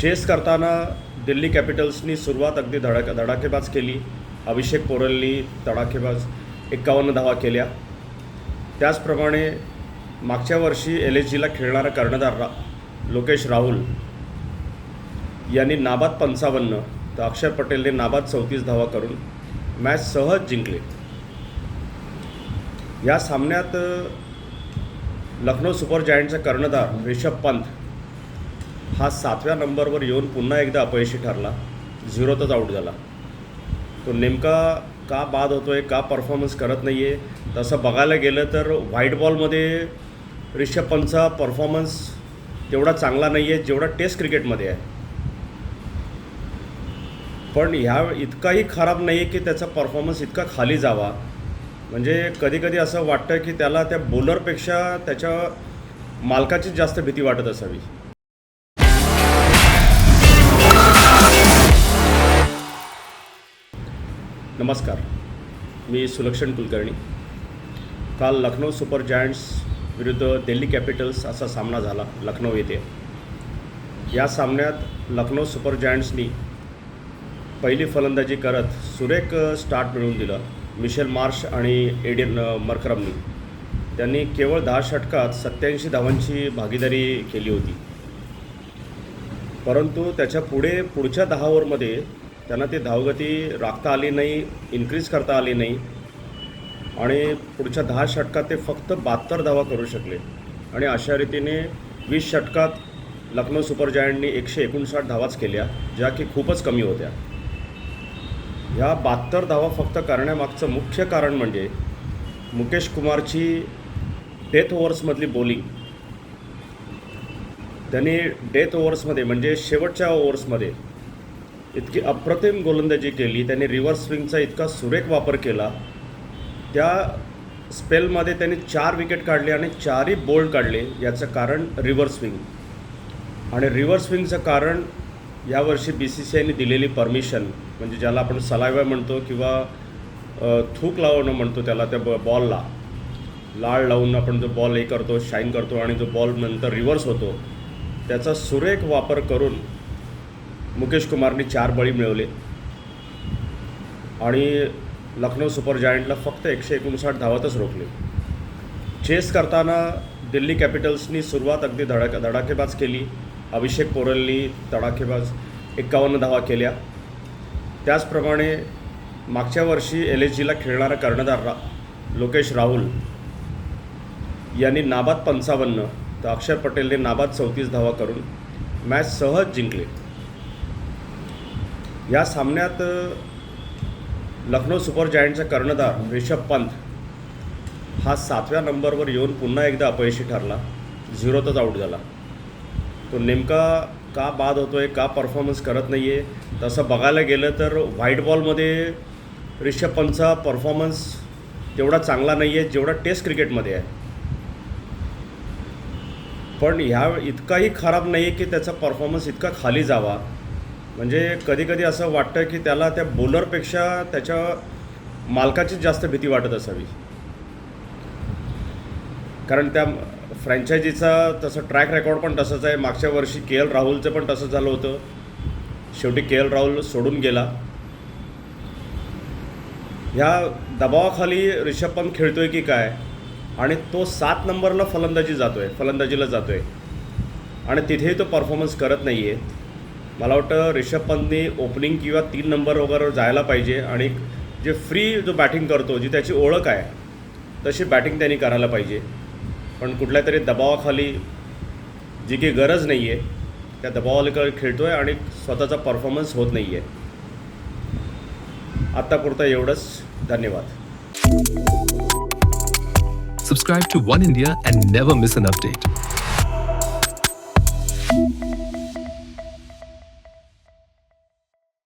Chess करताना दिल्ली कॅपिटल्सनी सुरुवात अगदी धडाक धडाकेबाज केली. अभिषेक पोरलनी धडाकेबाज एक्कावन्न धावा केल्या. त्याचप्रमाणे मागच्या वर्षी एल एस जीला खेळणारा कर्णधार रा लोकेश राहुल यांनी नाबाद पंचावन्न तर अक्षर पटेलने नाबाद चौतीस धावा करून मॅच सहज जिंकले. या सामन्यात लखनौ सुपर जायंटचा कर्णधार रिषभ पंत हा सातव्या नंबरवर येऊन पुन्हा एकदा अपयशी ठरला. झिरोतच आऊट झाला. तो नेमका का बाद होतो आहे का परफॉर्मन्स करत नाही आहे तसं बघायला गेलं तर व्हाईट बॉलमध्ये रिषभ पंतचा परफॉर्मन्स तेवढा चांगला नाही आहे जेवढा टेस्ट क्रिकेटमध्ये आहे. पण ह्या इतकाही खराब नाही आहे की त्याचा परफॉर्मन्स इतका खाली जावा. म्हणजे कधीकधी असं वाटतं की त्याला त्या बॉलरपेक्षा त्याच्या मालकाचीच जास्त भीती वाटत असावी. नमस्कार मी सुलक्षण कुलकर्णी. काल लखनौ सुपर जायंट्स विरुद्ध दिल्ली कॅपिटल्स असा सामना झाला लखनौ येथे. या सामन्यात लखनौ सुपर जायंट्सनी पहिली फलंदाजी करत सुरेख स्टार्ट मिळवून दिलं मिशेल मार्श आणि एडियन मरकरमनी. त्यांनी केवळ दहा षटकात सत्याऐंशी धावांची भागीदारी केली होती. परंतु त्याच्या पुढे पुढच्या दहा ओव्हरमध्ये त्यांना ती धावगती राखता आली नाही इन्क्रीज करता आली नाही. आणि पुढच्या दहा षटकात ते फक्त बहात्तर धावा करू शकले. आणि अशा रीतीने वीस षटकात लखनौ सुपर जायंटनी एकशे एकोणसाठ धावाच केल्या ज्या की खूपच कमी होत्या. ह्या बहात्तर धावा फक्त करण्यामागचं मुख्य कारण म्हणजे मुकेश कुमारची डेथ ओव्हर्समधली बॉलिंग त्यांनी डेथ ओव्हर्समध्ये म्हणजे शेवटच्या ओव्हर्समध्ये इतकी अप्रतिम गोलंदाजी केली त्यांनी रिव्हर्स स्विंगचा इतका सुरेख वापर केला. त्या स्पेलमध्ये त्यांनी चार विकेट काढले आणि चारही बोल्ड काढले याचं कारण रिव्हर्स स्विंग आणि रिव्हर्स स्विंगचं कारण यावर्षी बी सी सी आयने दिलेली परमिशन म्हणजे ज्याला आपण सलायवा म्हणतो किंवा थूक लावणं म्हणतो त्याला त्या ब बॉलला लाळ लावून आपण जो बॉल हे करतो शाईन करतो आणि जो बॉल नंतर रिव्हर्स होतो त्याचा सुरेख वापर करून मुकेश कुमारने चार बळी मिळवले. आणि लखनौ सुपर जायंटला फक्त एकशे एकोणसाठ धावातच रोखले. चेस करताना दिल्ली कॅपिटल्सनी सुरुवात अगदी धडाक धडाकेबाज केली. अभिषेक पोरलनी धडाकेबाज एक्कावन्न धावा केल्या. त्याचप्रमाणे मागच्या वर्षी एल एच जीला खेळणारा कर्णधार रा लोकेश राहुल यांनी नाबाद पंचावन्न तर अक्षर पटेलने नाबाद चौतीस धावा करून मॅच सहज जिंकले. या सामन्यात लखनौ सुपर जायंटचा कर्णधार रिषभ पंत हा सातव्या नंबरवर येऊन पुन्हा एकदा अपयशी ठरला. झिरोतच आऊट झाला. तो नेमका का बाद होतो आहे का परफॉर्मन्स करत नाही आहे तसं बघायला गेलं तर व्हाईट बॉलमध्ये रिषभ पंतचा परफॉर्मन्स तेवढा चांगला नाही आहे जेवढा टेस्ट क्रिकेटमध्ये आहे. पण ह्या इतकाही खराब नाही आहे की त्याचा परफॉर्मन्स इतका खाली जावा. म्हणजे कधीकधी असं वाटतं की त्याला त्या बॉलरपेक्षा त्याच्या मालकाचीच जास्त भीती वाटत असावी. कारण त्या फ्रँचायझीचा तसं ट्रॅक रेकॉर्ड पण तसंच आहे. मागच्या वर्षी के एल राहुलचं पण तसंच झालं होतं. शेवटी के एल राहुल सोडून गेला. ह्या दबावाखाली रिषभ पंत खेळतोय की काय? आणि तो सात नंबरला फलंदाजी जातो आहे फलंदाजीला जातो आहे आणि तिथेही तो परफॉर्मन्स करत नाही आहे मला वाटतं रिषभ पंतनी ओपनिंग किंवा तीन नंबर वगैरे जायला पाहिजे आणि जे फ्री जो बॅटिंग करतो जी त्याची ओळख आहे तशी बॅटिंग त्यांनी करायला पाहिजे. पण कुठल्या तरी दबावाखाली जी काही गरज नाही आहे त्या दबावाला खेळतो आहे आणि स्वतःचा परफॉर्मन्स होत नाही आहे आत्तापुरता एवढंच. धन्यवाद. Subscribe to One India and never miss an update